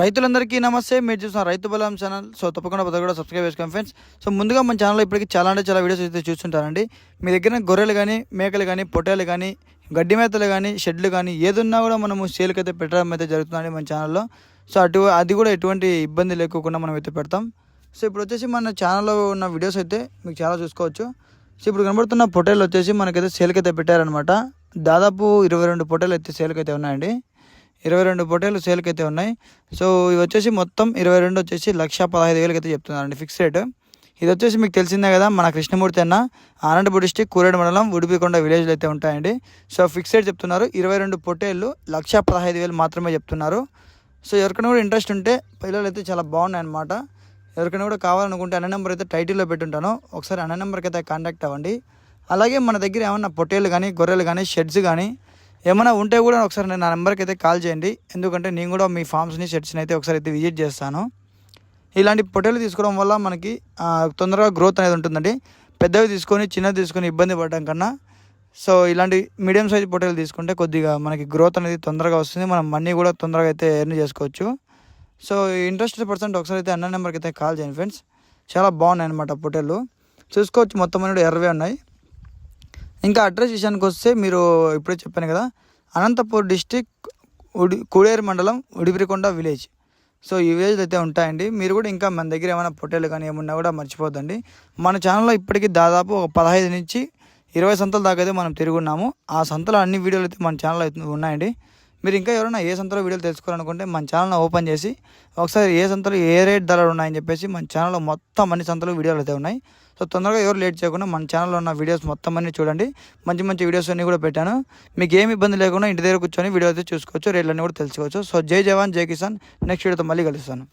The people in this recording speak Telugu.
రైతులందరికీ నమస్తే. మీరు చూసిన రైతు బలం ఛానల్. సో తప్పకుండా ప్రతి కూడా సబ్స్క్రైబ్ చేసుకోండి ఫ్రెండ్స్ సో ముందుగా మన ఛానల్లో ఇప్పటికీ చాలా అంటే చాలా వీడియోస్ అయితే చూస్తుంటారండి. మీ దగ్గర గొర్రెలు కానీ మేకలు కానీ పొట్టేలు కానీ గడ్డి మేతలు కానీ షెడ్లు కానీ ఏదున్నా కూడా మనము సేల్కి అయితే పెట్టడం అయితే జరుగుతుందండి మన ఛానల్లో. సో అటు అది కూడా ఎటువంటి ఇబ్బంది లేకుండా మనం అయితే పెడతాం. సో ఇప్పుడు వచ్చేసి మన ఛానల్లో ఉన్న వీడియోస్ అయితే మీకు చాలా చూసుకోవచ్చు. సో ఇప్పుడు కనబడుతున్న పొట్టేలు వచ్చేసి మనకైతే సేల్కి అయితే పెట్టారనమాట దాదాపు ఇరవై రెండు పొట్టేలు అయితే సేల్కి అయితే ఉన్నాయండి. ఇరవై రెండు పొట్టేలు సేల్కి అయితే ఉన్నాయి. సో ఇవి వచ్చేసి మొత్తం ఇరవై రెండు వచ్చేసి లక్ష పదహైదు వేలకి అయితే చెప్తున్నారండి ఫిక్స్ రేట్. ఇది వచ్చేసి మీకు తెలిసిందే కదా మన కృష్ణమూర్తి అన్న అనంతపురం డిస్టిక్ కూరేడు మండలం ఉడిపికొండ విలేజ్లో అయితే ఉంటాయండి. సో ఫిక్స్ రేట్ చెప్తున్నారు ఇరవై రెండు పొట్టేళ్ళు లక్ష పదహైదు వేలు మాత్రమే చెప్తున్నారు. సో ఎవరికైనా కూడా ఇంట్రెస్ట్ ఉంటే పిల్లలు అయితే చాలా బాగున్నాయి అనమాట ఎవరికైనా కూడా కావాలనుకుంటే అన్న నెంబర్ అయితే టైటిల్లో పెట్టుంటాను. ఒకసారి అన్న నెంబర్కి అయితే కాంటాక్ట్ అవ్వండి. అలాగే మన దగ్గర ఏమన్నా పొట్టేలు కానీ గొర్రెలు కానీ షెడ్స్ కానీ ఏమైనా ఉంటే కూడా ఒకసారి నేను నా నెంబర్కి అయితే కాల్ చేయండి. ఎందుకంటే నేను కూడా మీ ఫామ్స్ని షెడ్స్ని అయితే ఒకసారి అయితే విజిట్ చేస్తాను. ఇలాంటి పొట్టేలు తీసుకోవడం వల్ల మనకి తొందరగా గ్రోత్ అనేది ఉంటుందండి. పెద్దవి తీసుకొని చిన్నవి తీసుకొని ఇబ్బంది పడడం కన్నా సో ఇలాంటి మీడియం సైజ్ పొట్టేలు తీసుకుంటే కొద్దిగా మనకి గ్రోత్ అనేది తొందరగా వస్తుంది. మనం మనీ కూడా తొందరగా అయితే ఎర్న్ చేసుకోవచ్చు. సో ఇంట్రెస్టెడ్ పర్సెంట్ ఒకసారి అయితే అన్న నెంబర్కి అయితే కాల్ చేయండి ఫ్రెండ్స్. చాలా బాగున్నాయి అనమాట పొట్టేలు చూసుకోవచ్చు మొత్తం అన్ని ఎర్రవే ఉన్నాయి. ఇంకా అడ్రస్ విషయానికి వస్తే మీరు ఇప్పుడే చెప్పాను కదా అనంతపూర్ డిస్టిక్ ఉడి కుడేరు మండలం ఉడిపిరికొండ విలేజ్. సో ఈ విలేజ్ అయితే ఉంటాయండి. మీరు కూడా ఇంకా మన దగ్గర ఏమైనా పొట్టేలు కానీ ఏమున్నా కూడా మర్చిపోద్దండి. మన ఛానల్లో ఇప్పటికీ దాదాపు ఒక పదహైదు నుంచి ఇరవై సంతల దాకా అయితే మనం తిరుగున్నాము. ఆ సంతలో అన్ని వీడియోలు అయితే మన ఛానల్లో అయితే ఉన్నాయండి. మీరు ఇంకా ఎవరైనా ఏ సంతలో వీడియోలు తెలుసుకోవాలనుకుంటే మన ఛానల్ ఓపెన్ చేసి ఒకసారి ఏ సంతలో ఏ రేట్ ధరలు ఉన్నాయని చెప్పేసి మన ఛానల్లో మొత్తం అన్ని సంతలో వీడియోలు అయితే ఉన్నాయి. సో తొందరగా ఎవరు లేట్ చేయకుండా మన ఛానల్లో ఉన్న వీడియోస్ మొత్తం అన్ని చూడండి. మంచి మంచి వీడియోస్ అన్నీ కూడా పెట్టాను. మీకు ఏమి ఇబ్బంది లేకుండా ఇంటి దగ్గర కూర్చొని వీడియో అయితే చూసుకోవచ్చు రేట్లన్నీ కూడా తెలుసుకోవచ్చు. సో జై జవాన్ జై కిసాన్. నెక్స్ట్ వీడియోతో మళ్ళీ కలుస్తాను.